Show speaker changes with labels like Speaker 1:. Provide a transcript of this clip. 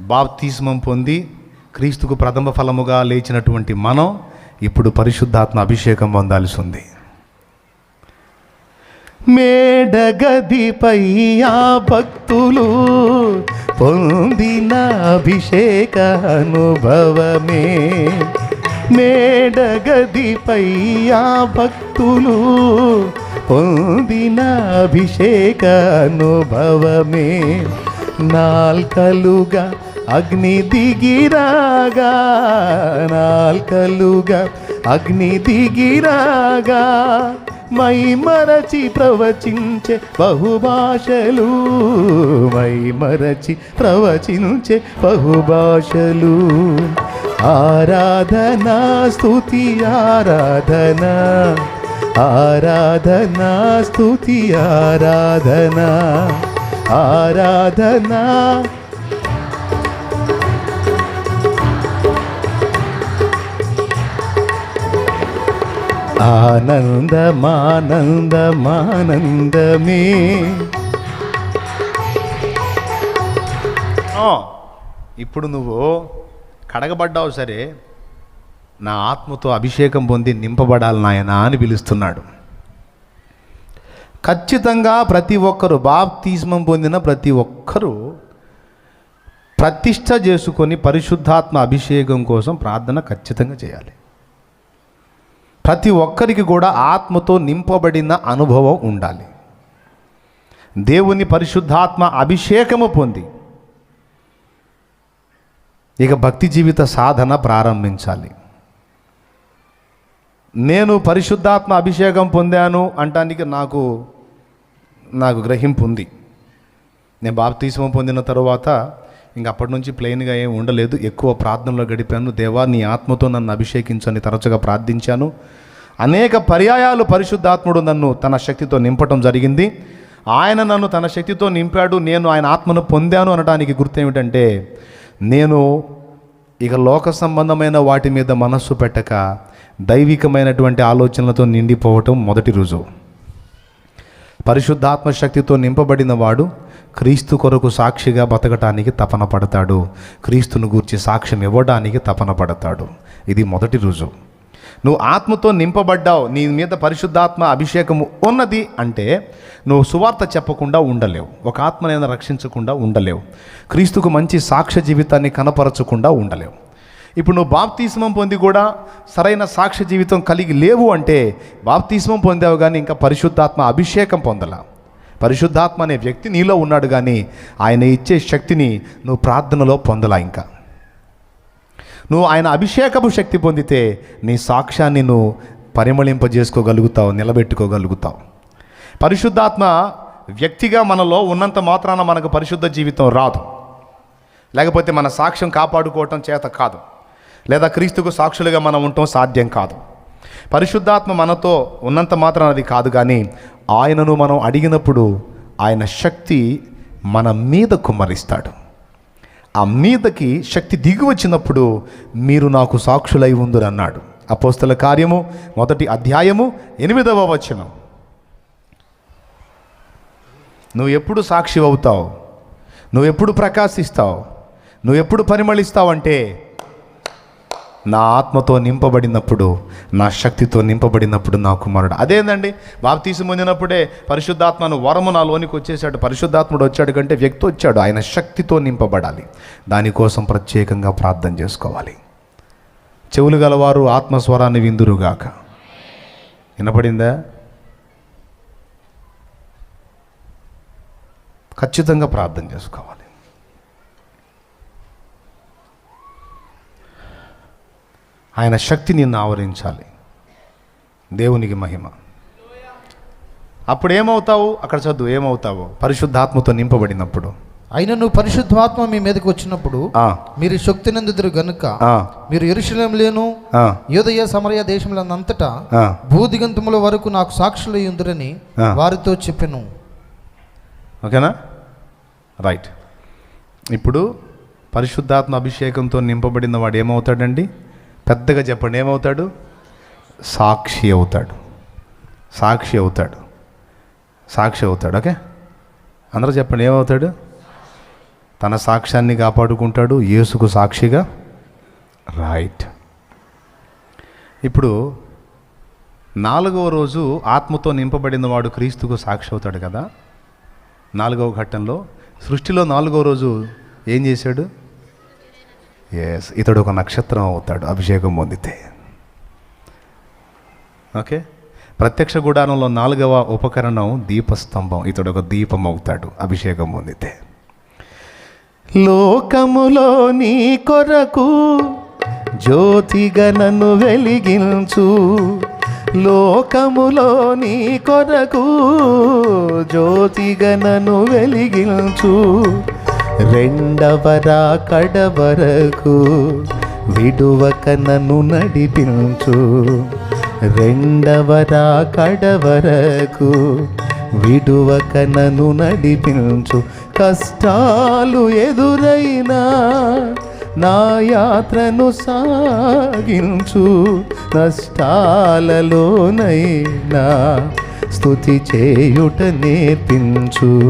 Speaker 1: బాప్తిస్మం పొంది క్రీస్తుకు ప్రథమ ఫలముగా లేచినటువంటి మనం ఇప్పుడు పరిశుద్ధాత్మ అభిషేకం పొందాల్సి ఉంది. మేడగదిపై ఆ భక్తులు పొందిన అభిషేక అనుభవమే. మేడగదిపై ఆ భక్తులు పొందిన అభిషేక అనుభవమే. నాల్కలుగా అగ్ని దిగిరాగా నాల్కలుగా. అగ్ని దిగిరాగా మై మరచి ప్రవచించే బహుభాషలు. మై మరచి ప్రవచించే బహుభాషలు. ఆరాధన స్థుతి ఆరాధన. ఆరాధన స్థుతి ఆరాధన. ఆరాధన ఆనందమానందమానందమే. ఇప్పుడు నువ్వు కడగబడ్డావు సరే నా ఆత్మతో అభిషేకం పొంది నింపబడాలి నాయనా అని పిలుస్తున్నాడు. ఖచ్చితంగా ప్రతి ఒక్కరు బాప్తిస్మం పొందిన ప్రతి ఒక్కరూ ప్రతిష్ట చేసుకొని పరిశుద్ధాత్మ అభిషేకం కోసం ప్రార్థన ఖచ్చితంగా చేయాలి. ప్రతి ఒక్కరికి కూడా ఆత్మతో నింపబడిన అనుభవం ఉండాలి. దేవుని పరిశుద్ధాత్మ అభిషేకము పొంది. ఇక భక్తి జీవిత సాధన ప్రారంభించాలి. నేను పరిశుద్ధాత్మ అభిషేకం పొందాను అంటానికి నాకు నాకు గ్రహింపు ఉంది. నేను బాప్తీసం పొందిన తరువాత ఇంక అప్పటి నుంచి ప్లెయిన్గా ఏం ఉండలేదు. ఎక్కువ ప్రార్థనలో గడిపాను. దేవా నీ ఆత్మతో నన్ను అభిషేకించని తరచుగా ప్రార్థించాను. అనేక పర్యాయాలు పరిశుద్ధాత్ముడు నన్ను తన శక్తితో నింపటం జరిగింది. ఆయన నన్ను తన శక్తితో నింపాడు. నేను ఆయన ఆత్మను పొందాను అనడానికి గుర్తు ఏమిటంటే నేను ఇక లోక సంబంధమైన వాటి మీద మనస్సు పెట్టక దైవికమైనటువంటి ఆలోచనలతో నిండిపోవటం మొదటి రోజు పరిశుద్ధాత్మ శక్తితో నింపబడిన వాడు క్రీస్తు కొరకు సాక్షిగా బతకటానికి తపన పడతాడు. క్రీస్తును గూర్చి సాక్ష్యం ఇవ్వడానికి తపన పడతాడు. ఇది మొదటి రుజువు. నువ్వు ఆత్మతో నింపబడ్డావు. నీ మీద పరిశుద్ధాత్మ అభిషేకము ఉన్నది అంటే నువ్వు సువార్త చెప్పకుండా ఉండలేవు. ఒక ఆత్మనైనా రక్షించకుండా ఉండలేవు. క్రీస్తుకు మంచి సాక్ష్య జీవితాన్ని కనపరచకుండా ఉండలేవు. ఇప్పుడు నువ్వు బాప్తీస్మం పొంది కూడా సరైన సాక్ష్య జీవితం కలిగి లేవు అంటే బాప్తీస్మం పొందావు కానీ ఇంకా పరిశుద్ధాత్మ అభిషేకం పొందలా. పరిశుద్ధాత్మ అనే వ్యక్తి నీలో ఉన్నాడు కానీ ఆయన ఇచ్చే శక్తిని నువ్వు ప్రార్థనలో పొందలా ఇంకా. నువ్వు ఆయన అభిషేకపు శక్తి పొందితే నీ సాక్ష్యాన్ని నువ్వు పరిమళింపజేసుకోగలుగుతావు నిలబెట్టుకోగలుగుతావు. పరిశుద్ధాత్మ వ్యక్తిగా మనలో ఉన్నంత మాత్రాన మనకు పరిశుద్ధ జీవితం రాదు. లేకపోతే మన సాక్ష్యం కాపాడుకోవటం చేత కాదు. లేదా క్రీస్తుకు సాక్షులుగా మనం ఉండటం సాధ్యం కాదు. పరిశుద్ధాత్మ మనతో ఉన్నంత మాత్రం అది కాదు కానీ ఆయనను మనం అడిగినప్పుడు ఆయన శక్తి మన మీద కుమ్మరిస్తాడు. ఆ మీదకి శక్తి దిగి వచ్చినప్పుడు మీరు నాకు సాక్షులై ఉందురు అన్నాడు. అపోస్తల కార్యము మొదటి అధ్యాయము ఎనిమిదవ వచనం. నువ్వు ఎప్పుడు సాక్షి అవుతావు? నువ్వు ఎప్పుడు ప్రకాశిస్తావు? నువ్వు ఎప్పుడు పరిమళిస్తావు అంటే నా ఆత్మతో నింపబడినప్పుడు నా శక్తితో నింపబడినప్పుడు నా కుమారుడు. అదేందండి? బాప్తీసు పొందినప్పుడే పరిశుద్ధాత్మను వరము నా లోనికి వచ్చేసాడు పరిశుద్ధాత్ముడు వచ్చాడు కంటే వ్యక్తి వచ్చాడు. ఆయన శక్తితో నింపబడాలి. దానికోసం ప్రత్యేకంగా ప్రార్థన చేసుకోవాలి. చెవులు గలవారు ఆత్మస్వరాన్ని విందురుగాక. వినపడిందా? ఖచ్చితంగా ప్రార్థన చేసుకోవాలి. ఆయన శక్తి నిన్ను ఆవరించాలి. దేవునికి మహిమ. అప్పుడు ఏమవుతావు? అక్కడ చదువు ఏమవుతావు? పరిశుద్ధాత్మతో నింపబడినప్పుడు.
Speaker 2: అయినను పరిశుద్ధాత్మ మీ మీదకి వచ్చినప్పుడు మీరు శక్తి నందుదురు గనుక మీరు ఎరుషలేంలేను
Speaker 1: ఆ,
Speaker 2: యోదయ సమరయ దేశములంతటా
Speaker 1: ఆ.
Speaker 2: భూదిగంతముల వరకు నాకు సాక్షులు ఉందిరని. వారితో చెప్పెను.
Speaker 1: ఓకేనా? రైట్. ఇప్పుడు పరిశుద్ధాత్మ అభిషేకంతో నింపబడిన వాడు ఏమవుతాడండి? పెద్దగా చెప్పండి. ఏమవుతాడు? సాక్షి అవుతాడు. సాక్షి అవుతాడు. సాక్షి అవుతాడు. ఓకే? అందరూ చెప్పండి. ఏమవుతాడు? తన సాక్ష్యాన్ని కాపాడుకుంటాడు. యేసుకు సాక్షిగా రైట్ ఇప్పుడు నాలుగవ రోజు ఆత్మతో నింపబడిన వాడు క్రీస్తుకు సాక్షి అవుతాడు కదా? నాలుగవ ఘట్టంలో. సృష్టిలో నాలుగవ రోజు ఏం చేశాడు? ఎస్ ఇతడు ఒక నక్షత్రం అవుతాడు అభిషేకం పొందితే. ఓకే ప్రత్యక్ష గుడారంలో నాలుగవ ఉపకరణం దీపస్తంభం ఇతడు ఒక దీపం అవుతాడు అభిషేకం పొందితే. లోకములో నీ కొరకు జ్యోతిగా నన్ను వెలిగించు. లోకములో నీ కొరకు జ్యోతిగా నన్ను వెలిగించు. రెండవరా కడవరకు విడువక నన్ను నడిపించు. రెండవరా కడవరకు విడువక నన్ను నడిపించు. కష్టాలు ఎదురైనా నా యాత్రను సాగించు. నష్టాలలోనైనా స్తుతి చేయుట నేర్పించు.